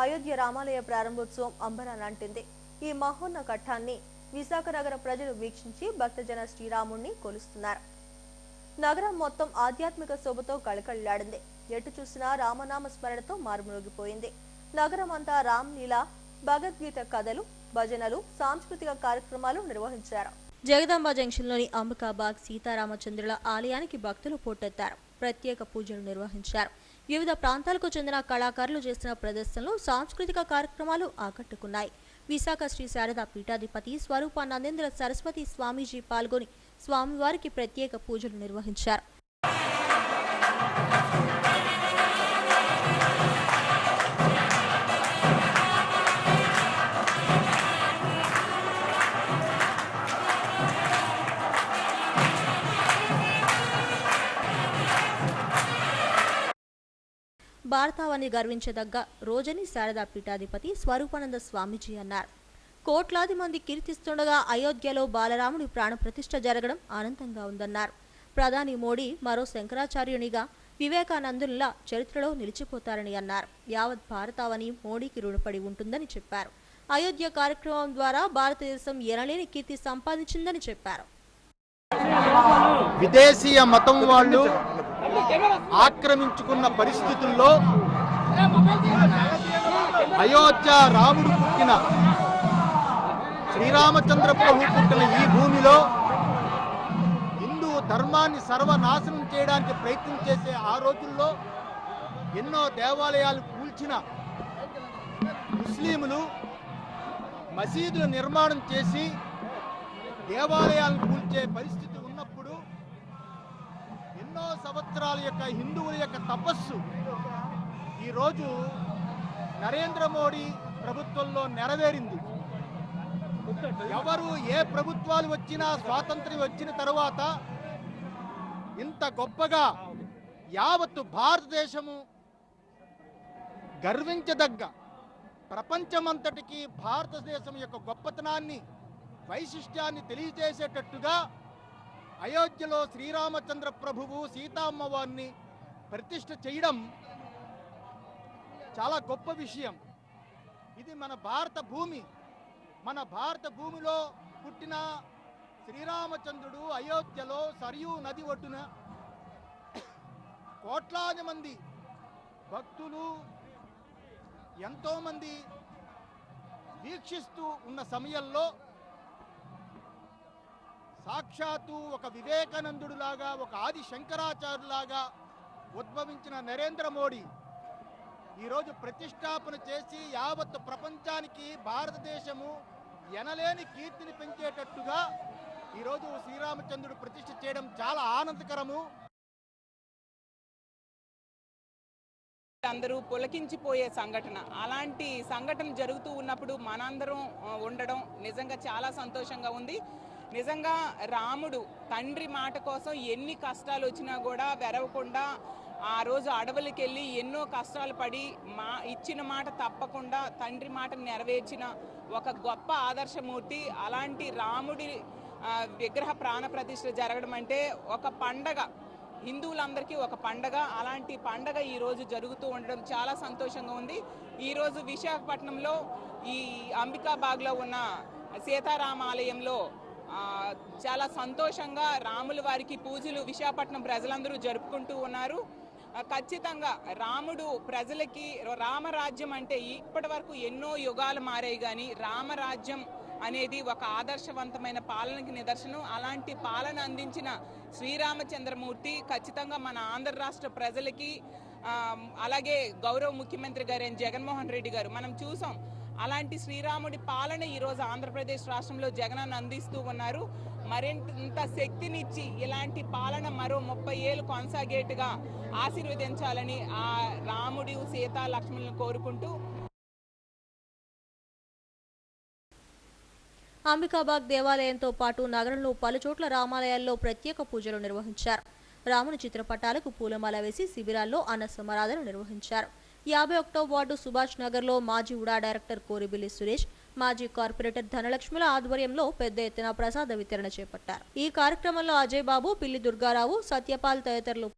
అయోధ్య రామాలయ ప్రారంభోత్సవం అంబరానంటింది ఈ మహోన్న ఘట్టాన్ని విశాఖ నగర ప్రజలు వీక్షించి భక్తజన శ్రీరాముణ్ణి కొలుస్తున్నారు. నగరం మొత్తం ఆధ్యాత్మిక శోభతో కళకళలాడింది. ఎటు చూసినా రామనామ స్మరణతో మారుమోగిపోయింది నగరం అంతా రామ్లీల భగవద్గీత కథలు భజనలు సాంస్కృతిక కార్యక్రమాలు నిర్వహించారు. జగదాంబ జంక్షన్లోని అంబికాబాగ్ సీతారామచంద్రుల ఆలయానికి భక్తులు పోటెత్తారు. ప్రత్యేక పూజలు నిర్వహించారు. వివిధ ప్రాంతాలకు చెందిన కళాకారులు చేసిన ప్రదర్శనలు సాంస్కృతిక కార్యక్రమాలు ఆకట్టుకున్నాయి. విశాఖ శ్రీ శారదా పీఠాధిపతి స్వరూపానందేంద్ర సరస్వతి స్వామీజీ పాల్గొని స్వామివారికి ప్రత్యేక పూజలు నిర్వహించారు. భారతావని గర్వించదగ్గ రోజని శారదా పీఠాధిపతి స్వరూపానంద స్వామీజీ అన్నారు. కోట్లాది మంది కీర్తిస్తుండగా అయోధ్యలో బాలరాముడి ప్రాణప్రతిష్ఠ జరగడం ఆనందంగా ఉందన్నారు. ప్రధాని మోడీ మరో శంకరాచార్యునిగా వివేకానందుల్లా చరిత్రలో నిలిచిపోతారని అన్నారు. యావత్ భారతావని మోడీకి రుణపడి ఉంటుందని చెప్పారు. అయోధ్య కార్యక్రమం ద్వారా భారతదేశం ఎనలేని కీర్తి సంపాదించిందని చెప్పారు. విదేశీయ మతం వాళ్ళు ఆక్రమించుకున్న పరిస్థితుల్లో అయోధ్య రాముడు పుట్టిన శ్రీరామచంద్ర ప్రభు పుట్టిన ఈ భూమిలో హిందూ ధర్మాన్ని సర్వనాశనం చేయడానికి ప్రయత్నం చేసే ఆ రోజుల్లో ఎన్నో దేవాలయాలు కూల్చిన ముస్లింలు మసీదుల నిర్మాణం చేసి దేవాలయాలను కూల్చే పరిస్థితి ఎన్నో సంవత్సరాల యొక్క హిందువుల యొక్క తపస్సు. ఈరోజు నరేంద్ర మోడీ ప్రభుత్వంలో నెరవేరింది. ఎవరు ఏ ప్రభుత్వాలు వచ్చినా స్వాతంత్ర్యం వచ్చిన తరువాత ఇంత గొప్పగా యావత్తు భారతదేశము గర్వించదగ్గ ప్రపంచమంతటికి భారతదేశం యొక్క గొప్పతనాన్ని వైశిష్ట్యాన్ని తెలియజేసేటట్టుగా అయోధ్యలో శ్రీరామచంద్ర ప్రభువు సీతామ్మవారిని ప్రతిష్ఠ చేయడం చాలా గొప్ప విషయం. ఇది మన భారత భూమి. మన భారత భూమిలో పుట్టిన శ్రీరామచంద్రుడు అయోధ్యలో సరియూ నది ఒడ్డున కోట్లాది మంది భక్తులు ఎంతోమంది వీక్షిస్తూ ఉన్న సమయంలో సాక్షాత్తు ఒక వివేకానందుడులాగా ఒక ఆది శంకరాచార్యులాగా ఉద్భవించిన నరేంద్ర మోడీ ఈరోజు ప్రతిష్టాపన చేసి యావత్ ప్రపంచానికి భారతదేశము ఎనలేని కీర్తిని పెంచేటట్టుగా ఈరోజు శ్రీరామచంద్రుడు ప్రతిష్ఠ చేయడం చాలా ఆనందకరము. అందరూ పులకించిపోయే సంఘటన. అలాంటి సంఘటన జరుగుతూ ఉన్నప్పుడు మనందరం ఉండడం నిజంగా చాలా సంతోషంగా ఉంది. నిజంగా రాముడు తండ్రి మాట కోసం ఎన్ని కష్టాలు వచ్చినా కూడా వెరవకుండా ఆ రోజు అడవులకి వెళ్ళి ఎన్నో కష్టాలు పడి మా ఇచ్చిన మాట తప్పకుండా తండ్రి మాట నెరవేర్చిన ఒక గొప్ప ఆదర్శమూర్తి. అలాంటి రాముడి విగ్రహ ప్రాణ ప్రతిష్ఠ జరగడం అంటే ఒక పండగ. హిందువులందరికీ ఒక పండగ. అలాంటి పండగ ఈరోజు జరుగుతూ ఉండడం చాలా సంతోషంగా ఉంది. ఈరోజు విశాఖపట్నంలో ఈ అంబికాబాగ్లో ఉన్న సీతారామాలయంలో చాలా సంతోషంగా రాముల వారికి పూజలు విశాఖపట్నం ప్రజలందరూ జరుపుకుంటూ ఉన్నారు. ఖచ్చితంగా రాముడు ప్రజలకి రామరాజ్యం అంటే ఇప్పటి వరకు ఎన్నో యుగాలు మారాయి కానీ రామరాజ్యం అనేది ఒక ఆదర్శవంతమైన పాలనకి నిదర్శనం. అలాంటి పాలన అందించిన శ్రీరామచంద్రమూర్తి ఖచ్చితంగా మన ఆంధ్ర రాష్ట్ర ప్రజలకి అలాగే గౌరవ ముఖ్యమంత్రి గారైన జగన్మోహన్ రెడ్డి గారు మనం చూసాం. అలాంటి శ్రీరాముడి పాలన ఈరోజు ఆంధ్రప్రదేశ్ రాష్ట్రంలో జగనన్న అందిస్తూ ఉన్నారు. మరింత శక్తినిచ్చి ఇలాంటి పాలన మరో ముప్పై ఏళ్ళు కొనసాగేట్టుగా ఆశీర్వదించాలని ఆ రాముడి సీత లక్ష్మణులను కోరుకుంటూ అంబికాబాగ్ దేవాలయంతో పాటు నగరంలో పలుచోట్ల రామాలయాల్లో ప్రత్యేక పూజలు నిర్వహించారు. రాముని చిత్రపటాలకు పూలమాల వేసి శిబిరాల్లో అన్న సమారాధన నిర్వహించారు. యాభై ఒకటో వార్డు సుభాష్ నగర్లో మాజీ ఉడా డైరెక్టర్ కోరిబిల్లి సురేష్ మాజీ కార్పొరేటర్ ధనలక్ష్ముల ఆధ్వర్యంలో పెద్ద ఎత్తున ప్రసాద వితరణ చేపట్టారు. ఈ కార్యక్రమంలో అజయ్ బాబు పిల్లి దుర్గారావు సత్యపాల్ తదితరులు